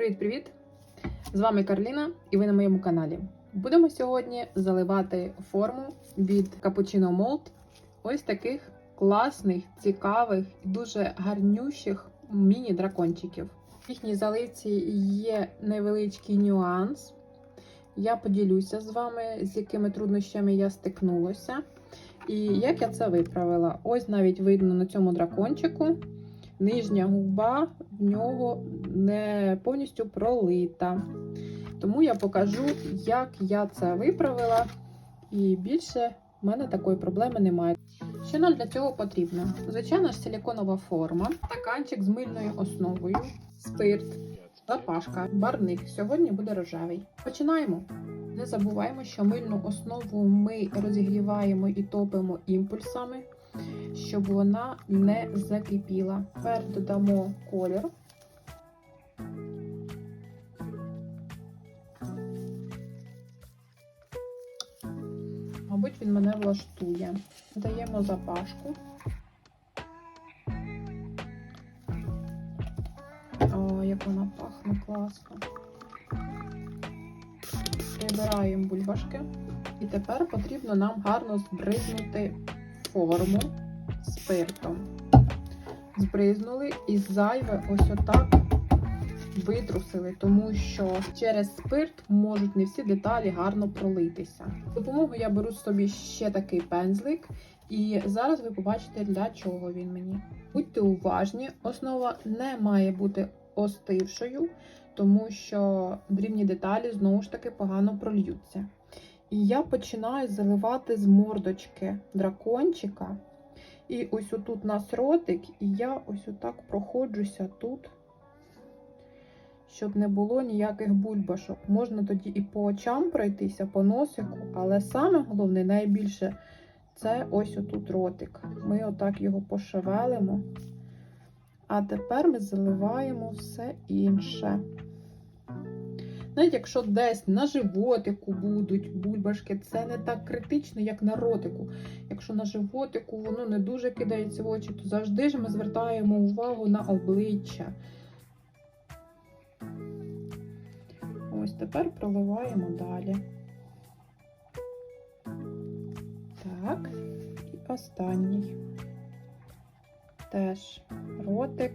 Привіт-привіт! З вами Карліна і ви на моєму каналі. Будемо сьогодні заливати форму від Cappuccino Mold ось таких класних, цікавих і дуже гарнющих міні-дракончиків. В їхній заливці є невеличкий нюанс. Я поділюся з вами, з якими труднощами я стикнулася. І як я це виправила. Ось навіть видно на цьому дракончику. Нижня губа в нього не повністю пролита. Тому я покажу, як я це виправила, і більше в мене такої проблеми немає. Що нам для цього потрібно? Звичайно ж, силіконова форма, стаканчик з мильною основою, спирт, запашка, барник. Сьогодні буде рожевий. Починаємо. Не забуваємо, що мильну основу ми розігріваємо і топимо імпульсами, щоб вона не закипіла. Тепер додамо колір. Мабуть, він мене влаштує. Даємо запашку. О, як вона пахне класно. Прибираємо бульбашки. І тепер потрібно нам гарно збризнути форму спиртом. Збризнули і зайве ось отак витрусили, тому що через спирт можуть не всі деталі гарно пролитися. Допомогу я беру собі ще такий пензлик, і зараз ви побачите, для чого він мені. Будьте уважні, основа не має бути остившою, тому що дрібні деталі знову ж таки погано прольються. І я починаю заливати з мордочки дракончика. І ось отут у нас ротик, і я ось отак проходжуся тут, щоб не було ніяких бульбашок. Можна тоді і по очам пройтися, по носику, але саме головне, найбільше, це ось отут ротик. Ми отак його пошевелимо. А тепер ми заливаємо все інше. Навіть якщо десь на животику будуть бульбашки, це не так критично, як на ротику. Якщо на животику воно не дуже кидається в очі, то завжди ж ми звертаємо увагу на обличчя. Ось тепер проливаємо далі. Так, і останній. Теж ротик,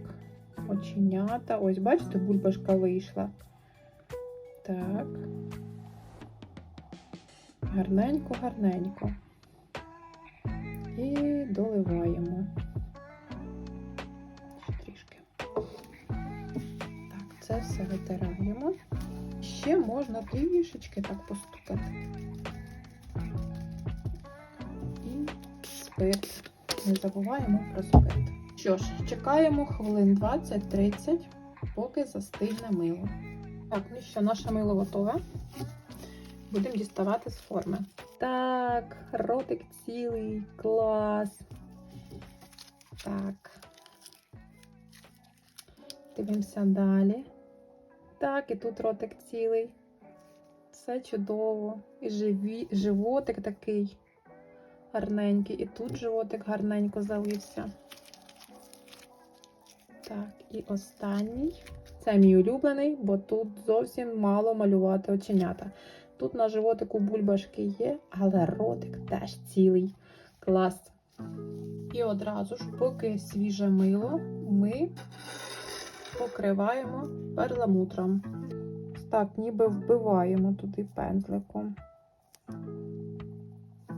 оченята. Ось, бачите, бульбашка вийшла. Так. Гарненько, гарненько. І доливаємо. Ще трішки. Так, це все витираємо. Ще можна трішечки так постукати. І спирт. Не забуваємо про спирт. Що ж, чекаємо хвилин 20-30, поки застигне мило. Так, ну що, наше мило готове. Будемо діставати з форми. Так, ротик цілий, клас. Так. Дивимося далі. Так, і тут ротик цілий. Все чудово. І живі, животик такий гарненький. І тут животик гарненько залився. Так, і останній. Це мій улюблений, бо тут зовсім мало малювати оченята. Тут на животику бульбашки є, але ротик теж цілий. Клас. І одразу ж, поки свіже мило, ми покриваємо перламутром. Так, ніби вбиваємо туди пензликом.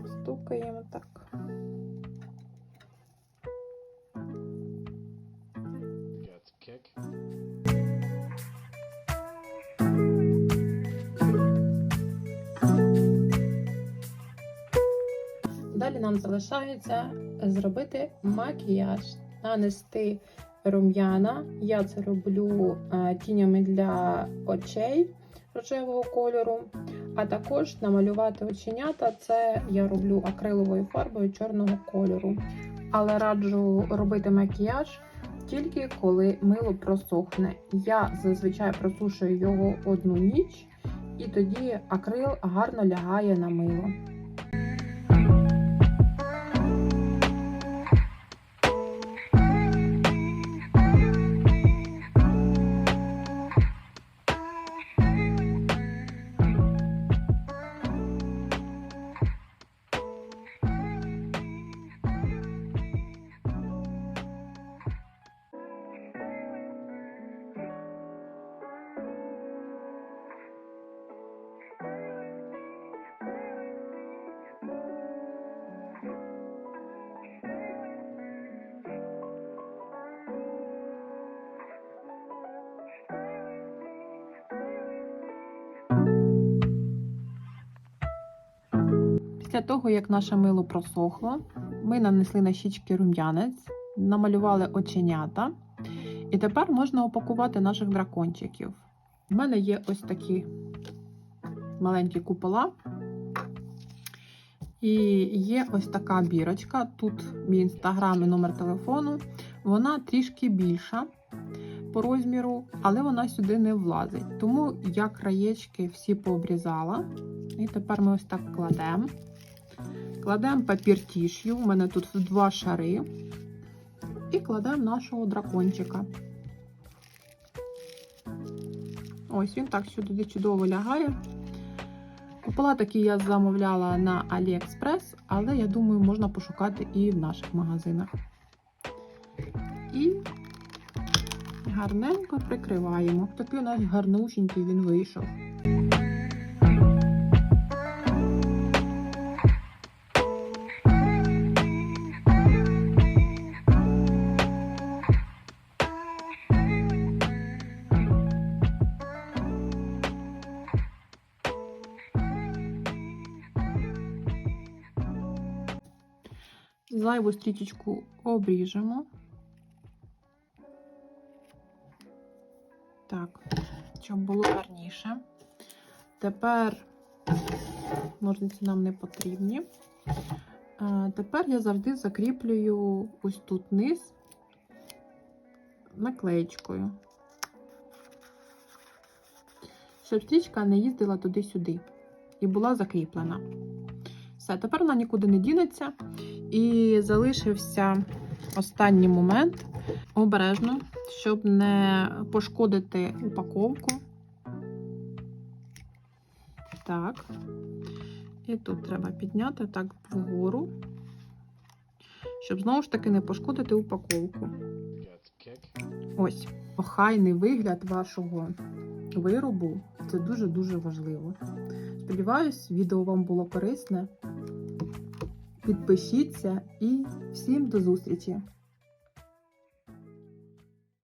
Стукаємо так. Нам залишається зробити макіяж, нанести рум'яна. Я це роблю тінями для очей рожевого кольору, а також намалювати оченята. Це я роблю акриловою фарбою чорного кольору. Але раджу робити макіяж тільки коли мило просохне. Я зазвичай просушую його одну ніч, і тоді акрил гарно лягає на мило. Після того, як наше мило просохло, ми нанесли на щічки рум'янець, намалювали оченята. І тепер можна опакувати наших дракончиків. У мене є ось такі маленькі купола. І є ось така бірочка. Тут мій інстаграм і номер телефону. Вона трішки більша по розміру, але вона сюди не влазить. Тому я краєчки всі пообрізала. І тепер ми ось так кладемо. Кладемо папір тіш'ю, у мене тут два шари. І кладемо нашого дракончика. Ось він так сюди чудово лягає. Купола такі я замовляла на AliExpress, але я думаю, можна пошукати і в наших магазинах. І гарненько прикриваємо. Такий у нас гарнушенький він вийшов. Зайву стрічечку обріжемо. Так, щоб було гарніше. Тепер ножниці нам не потрібні. Тепер я завжди закріплюю ось тут низ наклеєчкою, щоб стрічка не їздила туди-сюди і була закріплена. Все, тепер вона нікуди не дінеться. І залишився останній момент обережно, щоб не пошкодити упаковку. Так. І тут треба підняти так вгору, щоб знову ж таки не пошкодити упаковку. Ось, охайний вигляд вашого виробу це дуже-дуже важливо. Сподіваюсь, відео вам було корисне. Підпишіться і всім до зустрічі!